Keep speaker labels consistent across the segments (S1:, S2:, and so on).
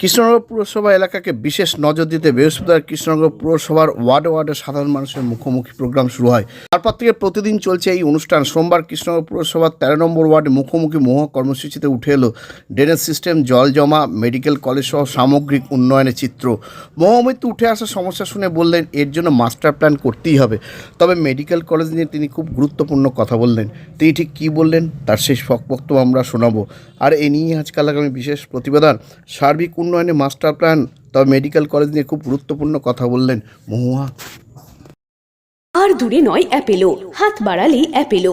S1: কৃষ্ণনগর পুরসভা এলাকাকে বিশেষ নজর দিতে বৃহস্পতিবার কৃষ্ণনগর পুরসভার ওয়ার্ডে ওয়ার্ডে সাধারণ মানুষের মুখোমুখি প্রোগ্রাম শুরু হয়। তারপর থেকে প্রতিদিন চলছে এই অনুষ্ঠান। সোমবার কৃষ্ণনগর পুরসভার তেরো নম্বর ওয়ার্ডে মুখোমুখি মহা কর্মসূচিতে উঠে এলো ড্রেনেজ সিস্টেম, জল জমা, মেডিকেল কলেজ সহ সামগ্রিক উন্নয়নের চিত্র। মহামিত্র উঠে আসা সমস্যা শুনে বললেন, এর জন্য মাস্টার প্ল্যান করতেই হবে। তবে মেডিকেল কলেজ নিয়ে তিনি খুব গুরুত্বপূর্ণ কথা বললেন। তিনি ঠিক কী বললেন, তার শেষ বক্তব্য আমরা শোনাবো। আর এ নিয়ে আজকাল আগামী বিশেষ প্রতিবেদন। সার্বিক উন্নয়নে মাস্টার প্ল্যান, তবে মেডিকেল কলেজ নিয়ে খুব গুরুত্বপূর্ণ কথা বললেন মহুয়া।
S2: আর দূরে নয় অ্যাপেলো, হাত বাড়ালেই Apollo.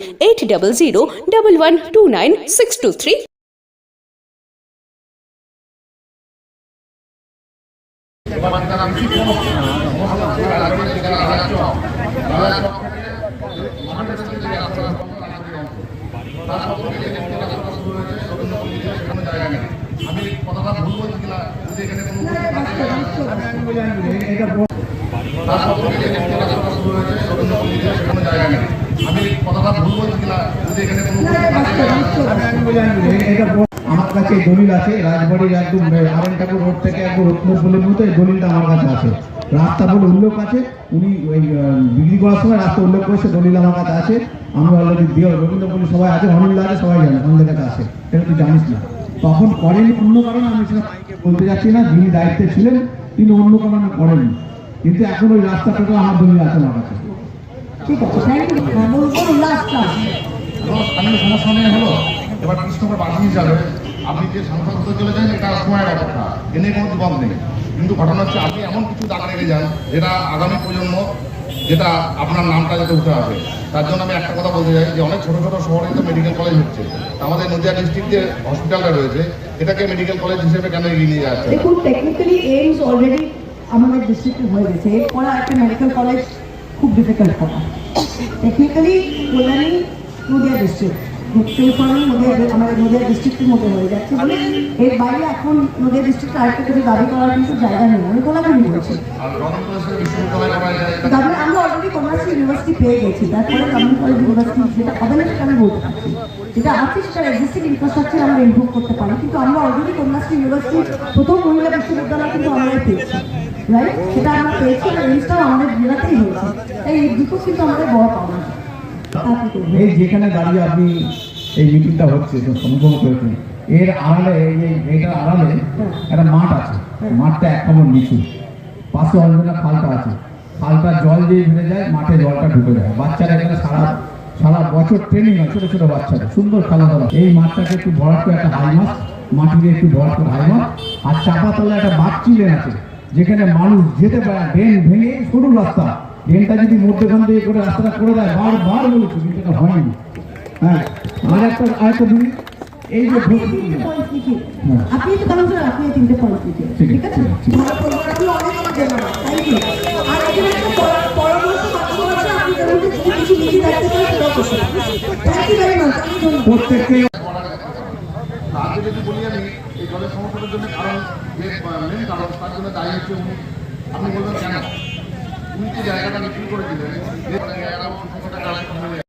S2: Eight double zero double one two nine six two three
S3: আমি কথাটা ভুল বলছি কিনা যদি এখানে কোনো তার সম্পর্কে যে ব্যক্তিগত শুরু হয়েছে রবীন্দ্র পল্লীতে সেখানে জায়গা নেই
S4: আমার কাছে দলিল আছে রাজবাড়ির একদম আরেন ঠাকুর রোড থেকে একদম মতো দলিলটা আমার কাছে আছে। উল্লেখ আছে, উনি ওই বিক্রি করার সময় রাস্তা উল্লেখ করেছে দলিল আমার কাছে আছে। অলরেডি সবাই আছে, অনিল আছে সবাই জানে, আমাদের কাছে আছে। এটা তুই জানিস না। তখন করেনি অন্য কারণে আমি সেটা বলতে যাচ্ছি না, যিনি দায়িত্বে ছিলেন, তিনি অন্য কারণে করেননি। কিন্তু এখন ওই রাস্তাটাকে আমার দলিল আছে আমার কাছে।
S3: এমন কিছু দাগ যান যেটা আগামী প্রজন্ম যেটা আপনার নামটা যাতে উঠে আসে তার জন্য আমি একটা কথা বলতে চাই যে অনেক ছোটো ছোটো শহরে তো মেডিকেল কলেজ হচ্ছে আমাদের নদিয়া ডিস্ট্রিক্ট হসপিটালটা রয়েছে এটাকে মেডিকেল কলেজ হিসেবে কেন এগিয়ে নিয়ে যাচ্ছে?
S5: দেখুন অলরেডি আমাদের ডিস্ট্রিক্টে হয়ে গেছে এরপরে একটা মেডিকেল কলেজ খুব difficult technically Kalyani Nadia district টেলিফোনের মধ্যে আমাদের নদিয়া ডিস্ট্রিক্টের মধ্যে হয়ে যাচ্ছে বলে। এর বাইরে এখন নদিয়া ডিস্ট্রিক্টে আরেকটা কিছু দাবি করার কিন্তু জায়গা নেই, আমি কোলাঘাটি তারপরে আমরা অলরেডি কমার্স ইউনিভার্সিটি পেয়ে গেছি। তারপরে গভর্নমেন্ট কলেজ ইউনিভার্সিটি যেটা হবে আমি বলতে পারছি। যেটা আছে, সেটা এক্সিস্টিং ইনফ্রাস্ট্রাকচার আমরা ইমপ্রুভ করতে পারি। কিন্তু আমরা অলরেডি কন্যাশ্রী ইউনিভার্সিটি প্রথম মহিলা বিশ্ববিদ্যালয় কিন্তু আমরাই পেয়েছি। রাইট সেটা আমরা পেয়েছি আর জিনিসটাও আমাদের জেলাতেই হয়েছে। তাই এই দুটো কিন্তু আমাদের বড় পাওনা
S4: এই যেখানে দাঁড়িয়ে আপনি এই মিটিংটা হচ্ছে সম্ভব করেছেন এর আড়ালে এই যে এটার আড়ালে একটা মাঠ আছে। মাঠটা এক নম্বর নিচু। পাশে অল্পটা খালটা আছে। খালটা জল দিয়ে ভেঙে যায় মাঠে জলটা ঢুকে যায়। বাচ্চারা এখানে সারা সারা বছর ট্রেনিং হয় ছোটো ছোটো বাচ্চারা সুন্দর খেলাধুলা। এই মাঠটাকে একটু বড় করে একটা হাই মাছ মাটি দিয়ে একটু বড় করে হাই মাছ আর চাপাতলা একটা বাচ্চি লেন আছে। যেখানে মানুষ যেতে পারে ড্রেন ভেঙে সরু রাস্তা। ড্রেনটা যদি মধ্যখান দিয়ে করে রাস্তাটা করে দেয় বারবার বলেছি কিন্তু এটা হয়নি। হ্যাঁ আর একটা আরেকটা এই যে
S5: আপনি
S4: হ্যাঁ।
S5: আপনি তো কাউন্সিলর আপনি এই তিনটে পয়েন্ট লিখে।
S4: ঠিক
S5: ঠিক
S4: আছে,
S5: আছে?
S4: ঠিক আছে।
S5: ভালো প্রোগ্রামগুলো অনেক আমার ধন্যবাদ থ্যাংক ইউ আর এখানে একটা পরামর্শ বাক্য আছে আপনি যদি কিছু লিখে রাখতে পারেন সেটাও করতে থ্যাংক ইউ ভেরি মাচ
S4: প্রত্যেককে
S3: তাকে যদি বলি আমি, এই জলের সমস্যাটার জন্য কারণ যে মেন কারণ, তার জন্য দায়ী হচ্ছে উনি। আপনি বলবেন কেন? উনি যে জায়গাটা বিক্রি করে দিলেন যে জায়গাটা